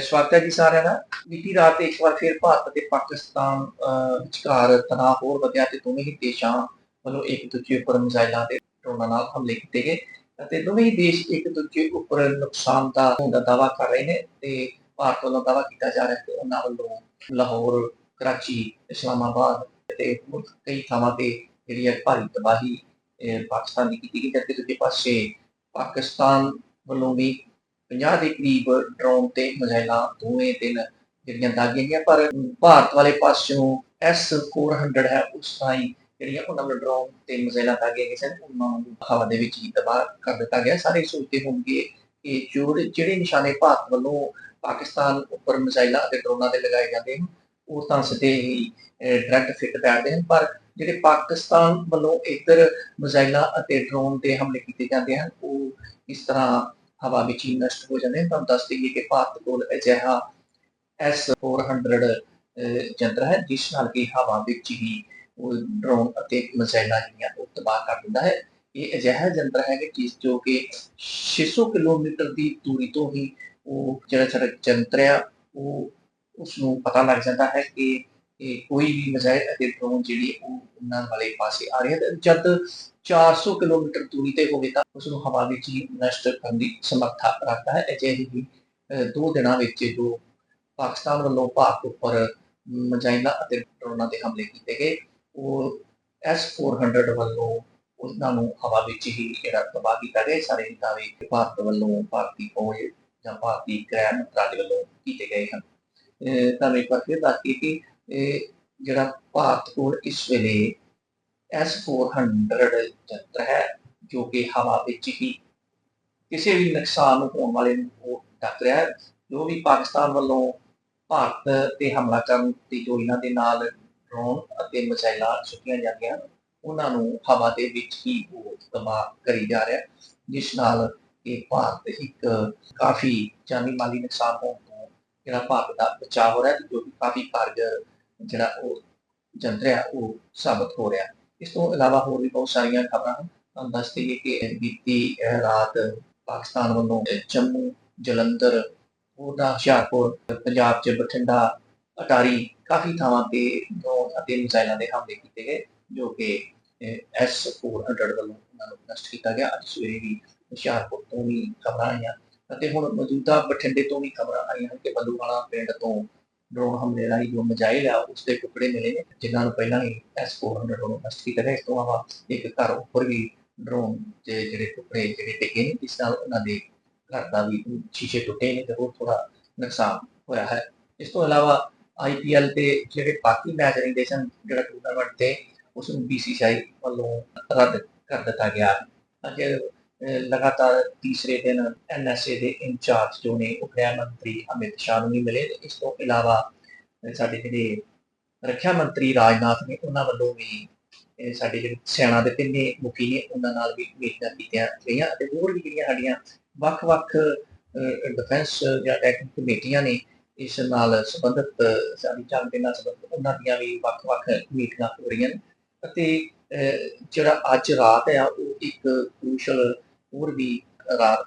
ਸਵਾਗਤ ਹੈ ਜੀ ਸਾਰਿਆਂ ਦਾ। ਬੀਤੀ ਰਾਤ ਇੱਕ ਵਾਰ ਫਿਰ ਭਾਰਤ ਤੇ ਪਾਕਿਸਤਾਨ ਵਿਚਕਾਰ ਤਣਾਅ ਹੋਰ ਵਧਿਆ ਤੇ ਦੋਵੇਂ ਹੀ ਦੇਸ਼ਾਂ ਵੱਲੋਂ ਇੱਕ ਦੂਜੇ ਉੱਪਰ ਮਿਜ਼ਾਈਲਾਂ ਤੇ ਡਰੋਨਾਂ ਨਾਲ ਹਮਲੇ ਕੀਤੇ ਗਏ ਅਤੇ ਦੋਵੇਂ ਹੀ ਦੇਸ਼ ਇੱਕ ਦੂਜੇ ਉੱਪਰ ਨੁਕਸਾਨ ਦਾ ਹੋਣ ਦਾ ਦਾਅਵਾ ਕਰ ਰਹੇ ਨੇ ਤੇ ਭਾਰਤ ਵੱਲੋਂ ਦਾਅਵਾ ਕੀਤਾ ਜਾ ਰਿਹਾ ਕਿ ਉਹਨਾਂ ਵੱਲੋਂ ਲਾਹੌਰ, ਕਰਾਚੀ, ਇਸਲਾਮਾਬਾਦ ਤੇ ਹੋਰ ਕਈ ਥਾਵਾਂ ਤੇ ਜਿਹੜੀ ਹੈ ਭਾਰੀ ਤਬਾਹੀ ਪਾਕਿਸਤਾਨ ਦੀ ਕੀਤੀ ਗਈ ਜਦਕਿ ਦੂਜੇ ਪਾਸੇ ਪਾਕਿਸਤਾਨ ਵੱਲੋਂ ਵੀ 50 ਦੇ ਕਰੀਬ ਡਰੋਨ ਤੇ ਮਿਜ਼ਾਈਲਾਂ ਦੋਵੇਂ ਦਿਨ ਜਿਹੜੀਆਂ ਦਾਗੀਆਂ ਗਈਆਂ, ਪਰ ਭਾਰਤ ਵਾਲੇ ਪਾਸਿਓਂ S400 ਹੈ, ਉਸ ਰਾਹੀਂ ਜਿਹੜੀਆਂ ਉਹਨਾਂ ਨੂੰ ਡਰੋਨ ਤੇ ਮਿਜ਼ਾਈਲਾਂ ਦਾਗੀਆਂ ਗਈਆਂ ਸਨ, ਉਹਨਾਂ ਨੂੰ ਹਵਾ ਦੇ ਵਿੱਚ ਹੀ ਤਬਾਹ ਕਰ ਦਿੱਤਾ ਗਿਆ। ਸਾਰੇ ਸੋਚਦੇ ਹੋਣਗੇ ਕਿ ਜੋ ਜਿਹੜੇ ਨਿਸ਼ਾਨੇ ਭਾਰਤ ਵੱਲੋਂ ਪਾਕਿਸਤਾਨ ਉੱਪਰ ਮਿਜ਼ਾਈਲਾਂ ਅਤੇ ਡਰੋਨਾਂ ਦੇ ਲਗਾਏ ਜਾਂਦੇ ਹਨ, ਉਹ ਤਾਂ ਸਿੱਧੇ ਹੀ ਡਾਇਰੈਕਟ ਫਿੱਟ ਬੈਠਦੇ ਹਨ, ਪਰ ਜਿਹੜੇ ਪਾਕਿਸਤਾਨ ਵੱਲੋਂ ਇੱਧਰ ਮਿਜ਼ਾਈਲਾਂ ਅਤੇ ਡਰੋਨ ਤੇ ਹਮਲੇ ਕੀਤੇ ਜਾਂਦੇ ਹਨ, ਉਹ ਇਸ ਤਰ੍ਹਾਂ ਹਵਾ ਵਿੱਚ ਹੀ ਨਸ਼ਟ ਹੋ ਜਾਂਦੇ ਹਨ ਤੁਹਾਨੂੰ ਦੱਸ ਦਈਏ ਕਿ ਭਾਰਤ ਕੋਲ ਅਜਿਹਾ S400 ਅਹ, ਹੈ ਜਿਸ ਨਾਲ ਕਿ ਹਵਾ ਵਿੱਚ ਹੀ ਉਹ ਡਰੋਨ ਅਤੇ ਮਿਜ਼ਾਈਲਾਂ ਜਿਹੜੀਆਂ ਉਹ ਤਬਾਹ ਕਰ ਦਿੰਦਾ ਹੈ। ਇਹ ਅਜਿਹਾ ਯੰਤਰ ਹੈ ਕਿ ਜਿਸ ਜੋ ਕਿ 600 ਕਿਲੋਮੀਟਰ ਦੀ ਦੂਰੀ ਤੋਂ ਹੀ ਉਹ ਜਿਹੜਾ ਸਾਡਾ ਜੰਤਰ ਆ ਉਹ ਉਸ ਨੂੰ ਪਤਾ ਲੱਗ ਜਾਂਦਾ ਹੈ ਕਿ ਇਹ ਕੋਈ ਵੀ ਮਿਜ਼ਾਈਲ ਅਤੇ ਡਰੋਨ ਜਿਹੜੀ ਉਹ ਉਹਨਾਂ ਵਾਲੇ ਪਾਸੇ ਆ ਰਹੀ ਹੈ ਤੇ ਜਦ 400 ਕਿਲੋਮੀਟਰ ਦੂਰੀ ਤੇ ਹੋਵੇ ਤਾਂ ਉਸ ਨੂੰ ਹਵਾ ਵਿੱਚ ਹੀ ਨਸ਼ਟ ਕਰਨ ਦੀ ਸਮਰੱਥਾ ਰੱਖਦਾ ਹੈ। ਅਜਿਹੇ ਹੀ ਦੋ ਦਿਨਾਂ ਵਿੱਚ ਜੋ ਪਾਕਿਸਤਾਨ ਵੱਲੋਂ ਭਾਰਤ ਉੱਪਰ ਮਿਜ਼ਾਈਲਾਂ ਅਤੇ ਡਰੋਨਾਂ ਦੇ ਹਮਲੇ ਕੀਤੇ ਗਏ ਉਹ S400 ਵੱਲੋਂ ਉਹਨਾਂ ਨੂੰ ਹਵਾ ਵਿੱਚ ਹੀ ਜਿਹੜਾ ਤਬਾਹ ਕੀਤਾ ਗਿਆ। ਸਾਰੇ ਹੀ ਦਾਅਵੇ ਭਾਰਤ ਵੱਲੋਂ ਭਾਰਤੀ ਫੌਜ ਜਾਂ ਭਾਰਤੀ ਗ੍ਰਹਿ ਮੰਤਰਾਲੇ ਵੱਲੋਂ ਕੀਤੇ ਗਏ ਹਨ। ਅਹ, ਇੱਕ ਵਾਰ ਫਿਰ ਦੱਸ ਕਿ ਇਹ ਜਿਹੜਾ ਭਾਰਤ ਕੋਲ ਇਸ ਵੇਲੇ S400 ਯੰਤਰ ਹੈ ਜੋ ਕਿ ਹਵਾ ਵਿੱਚ ਹੀ ਕਿਸੇ ਵੀ ਨੁਕਸਾਨ ਹੋਣ ਵਾਲੇ ਨੂੰ ਉਹ ਡੱਕ ਰਿਹਾ ਹੈ ਜੋ ਵੀ ਪਾਕਿਸਤਾਨ ਵੱਲੋਂ ਭਾਰਤ ਤੇ ਹਮਲਾ ਕਰਨ ਦੀ ਜੋ ਇਹਨਾਂ ਦੇ ਨਾਲ ਡਰੋਨ ਅਤੇ ਮਿਸਾਈਲਾਂ ਛੁੱਟੀਆਂ ਜਾਂਦੀਆਂ ਹਨ, ਉਹਨਾਂ ਨੂੰ ਹਵਾ ਦੇ ਵਿੱਚ ਹੀ ਉਹ ਤਬਾਹ ਕਰੀ ਜਾ ਰਿਹਾ ਜਿਸ ਨਾਲ ਇਹ ਭਾਰਤ ਇੱਕ ਕਾਫੀ ਜਾਨੀ ਮਾਲੀ ਨੁਕਸਾਨ ਹੋਣ ਤੋਂ ਜਿਹੜਾ ਭਾਰਤ ਦਾ ਬਚਾਅ ਹੋ ਰਿਹਾ ਜੋ ਕਿ ਕਾਫੀ ਕਾਰਗਰ ਜਿਹੜਾ ਉਹ ਜੰਤਰ ਹੈ ਉਹ ਸਾਬਤ ਹੋ ਰਿਹਾ। ਇਸ ਤੋਂ ਇਲਾਵਾ ਹੋਰ ਵੀ ਬਹੁਤ ਸਾਰੀਆਂ ਖਬਰਾਂ ਹਨ। ਤੁਹਾਨੂੰ ਦੱਸ ਦਈਏ ਕਿ ਬੀਤੀ ਰਾਤ ਪਾਕਿਸਤਾਨ ਵੱਲੋਂ ਜੰਮੂ, ਜਲੰਧਰ ਉਹਦਾ ਹੁਸ਼ਿਆਰਪੁਰ, ਪੰਜਾਬ 'ਚ ਬਠਿੰਡਾ, ਅਟਾਰੀ ਕਾਫੀ ਥਾਵਾਂ ਤੇ ਡਰੋਨ ਅਤੇ ਮਿਸਾਈਲਾਂ ਦੇ ਹਮਲੇ ਕੀਤੇ ਗਏ, ਜੋ ਕਿ S400 ਵੱਲੋਂ ਉਹਨਾਂ ਨੂੰ ਨਸ਼ਟ ਕੀਤਾ ਗਿਆ। ਅੱਜ ਸਵੇਰੇ ਵੀ ਹੁਸ਼ਿਆਰਪੁਰ ਤੋਂ ਵੀ ਖਬਰਾਂ ਆਈਆਂ। ਅਤੇ ਹੁਣ ਮੌਜੂਦਾ ਬਠਿੰਡੇ ਤੋਂ ਵੀ ਖਬਰਾਂ ਆਈਆਂ ਹਨ ਕਿ ਬੱਲੂਵਾਲਾ ਪਿੰਡ ਤੋਂ ਡਰੋਨ ਹਮਲੇ ਰਾਹੀਂ ਜੋ ਮਿਜ਼ਾਈਲ ਆ ਉਸ ਦੇ ਟੁਕੜੇ ਮਿਲੇ ਨੇ, ਜਿਨ੍ਹਾਂ ਨੂੰ ਪਹਿਲਾਂ ਹੀ S400 ਵੱਲੋਂ ਨਸ਼ਟ ਕੀਤਾ ਇਸ ਤੋਂ ਇਲਾਵਾ ਇੱਕ ਘਰ ਉੱਪਰ ਵੀ ਡਰੋਨ ਦੇ ਜਿਹੜੇ ਟੁਕੜੇ ਜਿਹੜੇ ਡਿੱਗੇ ਨੇ ਇਸ ਨਾਲ ਉਹਨਾਂ ਦੇ ਘਰ ਦਾ ਵੀ ਸ਼ੀਸ਼ੇ ਟੁੱਟੇ ਨੇ ਤੇ ਉਹ ਥੋੜਾ ਨੁਕਸਾਨ ਹੋਇਆ ਹੈ। ਇਸ ਤੋਂ ਇਲਾਵਾ ਆਈਪੀਐਲ ਦੇ ਜਿਹੜੇ ਬਾਕੀ ਮੈਚ ਰਹਿੰਦੇ ਸਨ, ਜਿਹੜਾ ਟੂਰਨਾਮੈਂਟ ਤੇ, ਉਸ ਨੂੰ ਬੀਸੀਸੀਆਈ ਵੱਲੋਂ ਰੱਦ ਕਰ ਦਿੱਤਾ ਗਿਆ। ਅੱਜ ਲਗਾਤਾਰ ਤੀਸਰੇ ਦਿਨ ਐਨਐਸਏ ਦੇ ਇੰਚਾਰਜ ਜੋ ਨੇ, ਉਹ ਗ੍ਰਹਿ ਮੰਤਰੀ ਅਮਿਤ ਸ਼ਾਹ ਨੂੰ ਵੀ ਮਿਲੇ ਇਸ ਤੋਂ ਇਲਾਵਾ ਸਾਡੇ ਜਿਹੜੇ ਰੱਖਿਆ ਮੰਤਰੀ ਰਾਜਨਾਥ ਨੇ, ਉਹਨਾਂ ਵੱਲੋਂ ਵੀ ਸਾਡੇ ਜਿਹੜੇ ਸੈਨਾ ਦੇ ਤਿੰਨੇ ਮੁਖੀ ਨੇ, ਉਹਨਾਂ ਨਾਲ ਵੀ ਮੀਟਿੰਗਾਂ ਕੀਤੀਆਂ ਗਈਆਂ ਅਤੇ ਹੋਰ ਵੀ ਜਿਹੜੀਆਂ ਸਾਡੀਆਂ ਵੱਖ-ਵੱਖ ਡਿਫੈਂਸ ਜਾਂ ਟੈਕਨਿਕ ਕਮੇਟੀਆਂ ਨੇ, ਇਸ ਨਾਲ ਸੰਬੰਧਿਤ, ਸਾਡੀ ਜੰਗ ਦੇ ਨਾਲ ਸੰਬੰਧਿਤ ਉਹਨਾਂ ਦੀਆਂ ਵੀ ਵੱਖ-ਵੱਖ ਮੀਟਿੰਗਾਂ ਹੋ ਰਹੀਆਂ ਨੇ ਅਤੇ ਜਿਹੜਾ ਅੱਜ ਰਾਤ ਆ, ਉਹ ਇੱਕ ਕ੍ਰੂਸ਼ਲ ਹੋਰ ਵੀ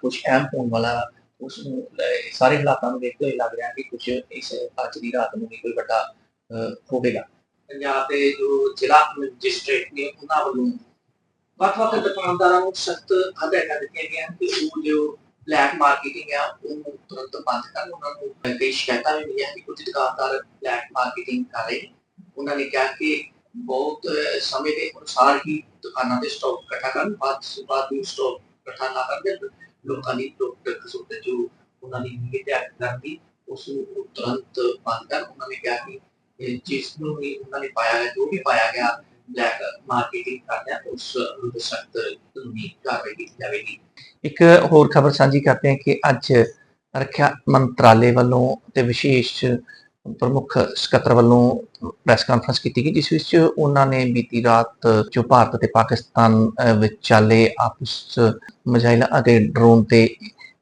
ਕੁਝ ਅਹਿਮ ਹੋਣ ਵਾਲਾ ਉਸ ਨੂੰ ਸਾਰੇ ਹਾਲਾਤਾਂ ਨੂੰ ਦੇਖਦੇ ਹੋਏ ਲੱਗ ਰਿਹਾ ਕਿ ਕੁਝ ਇਸ ਅੱਜ ਦੀ ਰਾਤ ਨੂੰ ਵੀ ਕੋਈ ਵੱਡਾ ਹੋਵੇਗਾ। ਪੰਜਾਬ ਦੇ ਜੋ ਜ਼ਿਲ੍ਹਾ ਮੈਜਿਸਟ੍ਰੇਟ ਨੇ ਉਹਨਾਂ ਵੱਲੋਂ ਵੱਖ-ਵੱਖ ਦੁਕਾਨਦਾਰਾਂ ਨੂੰ ਸਖਤ ਹਦਾਇਤਾਂ ਦਿੱਤੀਆਂ ਗਈਆਂ ਕਿ ਉਹ ਜੋ ਬਲੈਕ ਮਾਰਕੀਟਿੰਗ ਆ, ਉਹਨੂੰ ਤੁਰੰਤ ਬੰਦ ਕਰਨ, ਉਹਨਾਂ ਨੂੰ ਕਈ ਸ਼ਿਕਾਇਤਾਂ ਵੀ ਮਿਲੀਆਂ ਕਿ ਕੁਝ ਦੁਕਾਨਦਾਰ ਬਲੈਕ ਮਾਰਕੀਟਿੰਗ ਕਰ ਰਹੇ ਉਹਨਾਂ ਨੇ ਕਿਹਾ ਕਿ ਬਹੁਤ ਸਮੇਂ ਦੇ ਅਨੁਸਾਰ ਹੀ ਦੁਕਾਨਾਂ ਤੇ ਸਟਾਕ ਇਕੱਠਾ ਕਰਨ, ਬਾਅਦ ਬਾਅਦ ਵਿੱਚ ਸਟਾਕ ਇਕੱਠਾ ਨਾ ਕਰਨ ਲੋਕਾਂ ਦੀ ਟੁੱਟ ਖਸੁੱਟ ਜੋ ਉਹਨਾਂ ਦੀ ਨੀਅਤ ਹੈ ਉਸ ਨੂੰ ਤੁਰੰਤ ਬੰਦ ਕਰਨ ਉਹਨਾਂ ਨੇ ਕਿਹਾ ਕਿ ਇਹ ਜਿਸ ਨੂੰ ਵੀ ਉਹਨਾਂ ਨੇ ਪਾਇਆ ਜੋ ਵੀ ਪਾਇਆ ਗਿਆ, ਬਲੈਕ ਮਾਰਕੀਟਿੰਗ ਕਰਦਿਆਂ ਉਸ ਨੂੰ ਸਖਤ ਕਾਨੂੰਨੀ ਕਾਰਵਾਈ ਕੀਤੀ ਜਾਵੇਗੀ। ਇੱਕ ਹੋਰ ਖਬਰ ਸਾਂਝੀ ਕਰਦੇ ਹਾਂ ਕਿ ਅੱਜ ਰੱਖਿਆ ਮੰਤਰਾਲੇ ਵੱਲੋਂ ਤੇ ਵਿਸ਼ੇਸ਼ ਪ੍ਰਮੁੱਖ ਸਕੱਤਰ ਵੱਲੋਂ ਪ੍ਰੈਸ ਕਾਨਫਰੰਸ ਕੀਤੀ ਗਈ, ਜਿਸ ਵਿੱਚ ਉਹਨਾਂ ਨੇ ਬੀਤੀ ਰਾਤ ਜੋ ਭਾਰਤ ਅਤੇ ਪਾਕਿਸਤਾਨ ਵਿਚਾਲੇ ਆਪਸ ਮਿਜ਼ਾਈਲ ਅਤੇ ਡਰੋਨ ਤੇ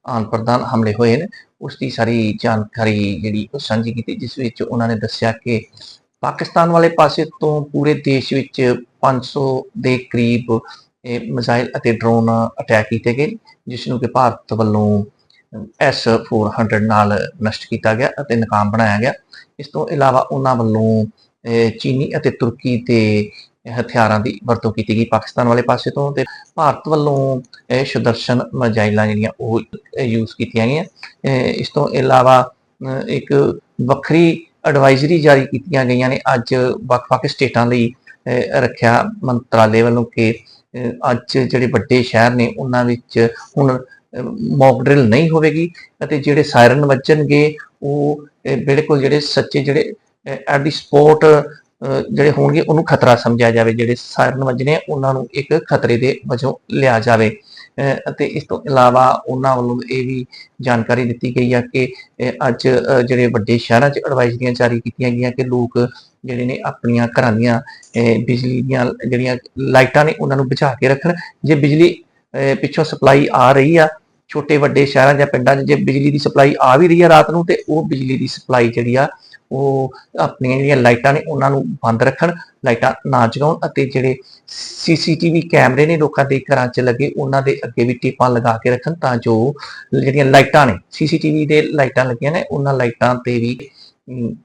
ਆਨ ਪ੍ਰਦਾਨ ਹਮਲੇ ਹੋਏ ਨੇ, ਉਸ ਦੀ ਸਾਰੀ ਜਾਣਕਾਰੀ ਜਿਹੜੀ ਉਹ ਸਾਂਝੀ ਕੀਤੀ, ਜਿਸ ਵਿੱਚ ਉਹਨਾਂ ਨੇ ਦੱਸਿਆ ਕਿ ਪਾਕਿਸਤਾਨ ਵਾਲੇ ਪਾਸੇ ਤੋਂ ਪੂਰੇ ਦੇਸ਼ ਵਿੱਚ 500 ਦੇ ਕਰੀਬ, ਇਹ ਮਿਜ਼ਾਈਲ ਅਤੇ ਡਰੋਨ ਅਟੈਕ ਕੀਤੇ ਗਏ ਜਿਸ ਨੂੰ ਕਿ ਭਾਰਤ ਵੱਲੋਂ S400 ਨਾਲ ਨਸ਼ਟ ਕੀਤਾ ਗਿਆ ਅਤੇ ਨਕਾਮ ਬਣਾਇਆ ਗਿਆ। ਇਸ ਤੋਂ ਇਲਾਵਾ ਉਹਨਾਂ ਵੱਲੋਂ ਚੀਨੀ ਅਤੇ ਤੁਰਕੀ ਦੇ ਹਥਿਆਰਾਂ ਦੀ ਵਰਤੋਂ ਕੀਤੀ ਗਈ ਪਾਕਿਸਤਾਨ ਵਾਲੇ ਪਾਸੇ ਤੋਂ ਤੇ ਭਾਰਤ ਵੱਲੋਂ ਇਹ ਸੁਦਰਸ਼ਨ ਮਜਾਈਲਾਂ ਜਿਹੜੀਆਂ ਉਹ ਯੂਜ਼ ਕੀਤੀਆਂ ਗਈਆਂ। ਇਸ ਤੋਂ ਇਲਾਵਾ ਇੱਕ ਵੱਖਰੀ ਐਡਵਾਈਜ਼ਰੀ ਜਾਰੀ ਕੀਤੀਆਂ ਗਈਆਂ ਨੇ। ਅੱਜ ਵੱਖ-ਵੱਖ ਸਟੇਟਾਂ ਲਈ ਰੱਖਿਆ ਮੰਤਰਾਲੇ ਵੱਲੋਂ ਕਿ ਅੱਜ ਜਿਹੜੇ ਵੱਡੇ ਸ਼ਹਿਰ ਨੇ, ਉਹਨਾਂ ਵਿੱਚ ਹੁਣ ਮੌਕ ਡਰਿਲ ਨਹੀਂ ਹੋਵੇਗੀ ਅਤੇ ਜਿਹੜੇ ਸਾਇਰਨ ਵੱਜਣਗੇ ਉਹ ਬਿਲਕੁਲ ਜਿਹੜੇ ਸੱਚੇ ਜਿਹੜੇ ਐਟ ਦੀ ਸਪੋਟ ਜਿਹੜੇ ਹੋਣਗੇ ਉਹਨੂੰ ਖਤਰਾ ਸਮਝਿਆ ਜਾਵੇ। ਜਿਹੜੇ ਸਾਇਰਨ ਵੱਜਣੇ ਆ, ਉਹਨਾਂ ਨੂੰ ਇੱਕ ਖਤਰੇ ਦੇ ਵਜੋਂ ਲਿਆ ਜਾਵੇ। ਅਤੇ ਇਸ ਤੋਂ ਇਲਾਵਾ ਉਹਨਾਂ ਵੱਲੋਂ ਇਹ ਵੀ ਜਾਣਕਾਰੀ ਦਿੱਤੀ ਗਈ ਆ ਕਿ ਅੱਜ ਜਿਹੜੇ ਵੱਡੇ ਸ਼ਹਿਰਾਂ 'ਚ ਐਡਵਾਈਜ਼ਰੀਆਂ ਜਾਰੀ ਕੀਤੀਆਂ ਗਈਆਂ ਕਿ ਲੋਕ ਜਿਹੜੇ ਨੇ ਆਪਣੀਆਂ ਘਰਾਂ ਦੀਆਂ ਬਿਜਲੀ ਦੀਆਂ ਜਿਹੜੀਆਂ ਲਾਈਟਾਂ ਨੇ ਉਹਨਾਂ ਨੂੰ ਬਚਾ ਕੇ ਰੱਖਣ। ਜੇ ਬਿਜਲੀ ਪਿੱਛੋਂ ਸਪਲਾਈ ਆ ਰਹੀ ਆ ਛੋਟੇ ਵੱਡੇ ਸ਼ਹਿਰਾਂ ਜਾਂ ਪਿੰਡਾਂ 'ਚ ਜੇ ਬਿਜਲੀ ਦੀ ਸਪਲਾਈ ਆ ਵੀ ਰਹੀ ਹੈ ਰਾਤ ਨੂੰ ਤੇ ਉਹ ਬਿਜਲੀ ਦੀ ਸਪਲਾਈ ਜਿਹੜੀ ਆ, ਉਹ ਆਪਣੀਆਂ ਜਿਹੜੀਆਂ ਲਾਈਟਾਂ ਨੇ ਉਹਨਾਂ ਨੂੰ ਬੰਦ ਰੱਖਣ, ਲਾਈਟਾਂ ਨਾ ਜਗਾਉਣ ਅਤੇ ਜਿਹੜੇ ਸੀਸੀਟੀਵੀ ਕੈਮਰੇ ਨੇ ਲੋਕਾਂ ਦੇ ਘਰਾਂ 'ਚ ਲੱਗੇ ਉਹਨਾਂ ਦੇ ਅੱਗੇ ਵੀ ਟੇਪਾਂ ਲਗਾ ਕੇ ਰੱਖਣ ਤਾਂ ਜੋ ਜਿਹੜੀਆਂ ਲਾਈਟਾਂ ਨੇ, ਸੀਸੀਟੀਵੀ ਦੇ ਲਾਈਟਾਂ ਲੱਗੀਆਂ ਨੇ, ਉਹਨਾਂ ਲਾਈਟਾਂ ਤੇ ਵੀ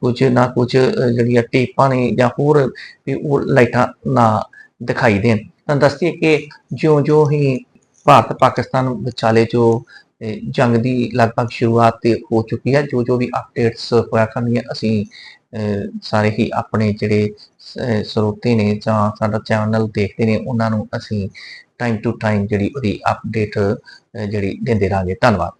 ਕੁਝ ਨਾ ਕੁਝ ਜਿਹੜੀਆਂ ਟੇਪਾਂ ਨੇ ਜਾਂ ਹੋਰ ਵੀ ਉਹ ਲਾਈਟਾਂ ਨਾ ਦਿਖਾਈ ਦੇਣ। ਤਾਂ ਦੱਸਦੀਏ ਕਿ ਜਿਉਂ-ਜਿਉਂ ਹੀ ਭਾਰਤ ਪਾਕਿਸਤਾਨ ਵਿਚਾਲੇ ਜੋ ਜੰਗ ਦੀ ਲਗਭਗ ਸ਼ੁਰੂਆਤ ਤੇ ਹੋ ਚੁੱਕੀ ਹੈ, ਜੋ ਜੋ ਵੀ ਅਪਡੇਟਸ ਹੋਇਆ ਕਰਨੀਆਂ ਅਸੀਂ ਸਾਰੇ ਹੀ ਆਪਣੇ ਜਿਹੜੇ ਸਰੋਤੇ ਨੇ ਜਾਂ ਸਾਡਾ ਚੈਨਲ ਦੇਖਦੇ ਨੇ, ਉਹਨਾਂ ਨੂੰ ਅਸੀਂ ਟਾਈਮ ਟੂ ਟਾਈਮ ਜਿਹੜੀ ਉਹਦੀ ਅਪਡੇਟ ਜਿਹੜੀ ਦਿੰਦੇ ਰਹਾਂਗੇ। ਧੰਨਵਾਦ।